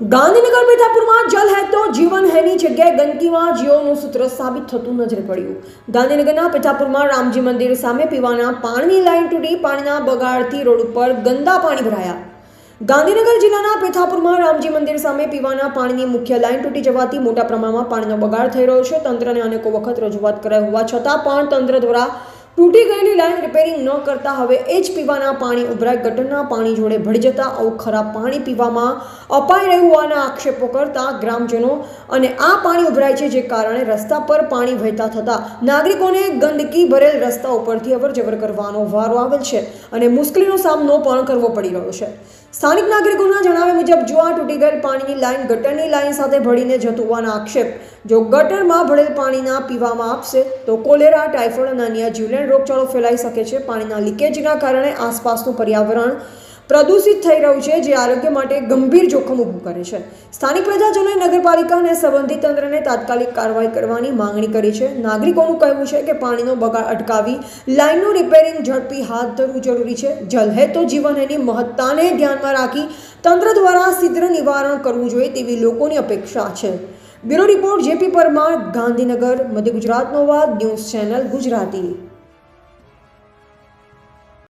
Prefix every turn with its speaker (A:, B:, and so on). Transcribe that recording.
A: ગાંધીનગર મીઠાપુરમાં જલ હે તો જીવન હેની જગ્યાએ ગંદકીમાં જીવોનું સૂત્ર સાબિત થતું નજરે પડ્યું. ગાંધીનગરના મીઠાપુરમાં રામજી મંદિર સામે પીવાના પાણીની લાઈન તૂટી પાણીના બગાડથી રોડ ઉપર ગંદા પાણી ભરાયા. ગાંધીનગર જિલ્લાના પેથાપુરમાં રામજી મંદિર સામે પીવાના પાણીની મુખ્ય લાઈન તૂટી જવાથી મોટા પ્રમાણમાં પાણીનો બગાડ થઈ રહ્યો છે. તંત્રને અનેકો વખત રજૂઆત કરાઈ હોવા છતાં પણ તંત્ર દ્વારા તૂટી ગયેલી લાઈન રિપેરિંગ ન કરતા હવે એ જ પીવાના પાણી ઉભરાય, ગટરના પાણી જોડે ભળી જતા આવું ખરાબ પાણી પીવામાં અપાઈ રહ્યું હોવાના આક્ષેપો કરતા ગ્રામજનો અને આ પાણી ઉભરાય છે જે કારણે રસ્તા પર પાણી વહેતા થતા નાગરિકોને ગંદકી ભરેલ રસ્તા ઉપરથી અવર જવર કરવાનો વારો આવેલ છે અને મુશ્કેલીનો સામનો પણ કરવો પડી રહ્યો છે. સ્થાનિક નાગરિકોના જણાવ્યા મુજબ જો આ તૂટી ગયેલ પાણીની લાઈન ગટરની લાઈન સાથે ભળીને જતું હોવાના આક્ષેપ. જો ગટરમાં ભળેલ પાણીના પીવામાં આપશે, તો કોલેરા, ટાઇફોઇડ અને અન્ય જીવલેણ રોગચાળો ફેલાઈ શકે છે. પાણીના લીકેજના કારણે આસપાસનું પર્યાવરણ પ્રદૂષિત થઈ રહ્યું છે, જે આરોગ્ય માટે ગંભીર જોખમ ઊભું કરે છે. સ્થાનિક પ્રજાજનોએ નગરપાલિકા અને સંબંધિત તંત્રને તાત્કાલિક કાર્યવાહી કરવાની માંગણી કરી છે. નાગરિકોનું કહેવું છે કે પાણીનો બગાડ અટકાવી લાઇનનું રિપેરિંગ ઝડપી હાથ ધરવું જરૂરી છે. જલ હે તો જીવન એની મહત્તાને ધ્યાનમાં રાખી તંત્ર દ્વારા શીઘ્ર નિવારણ કરવું જોઈએ તેવી લોકોની અપેક્ષા છે. Bureau report JP Parmar, Gandhinagar, મધ્ય ગુજરાતનો વાત, ન્યૂઝ ચેનલ ગુજરાતી.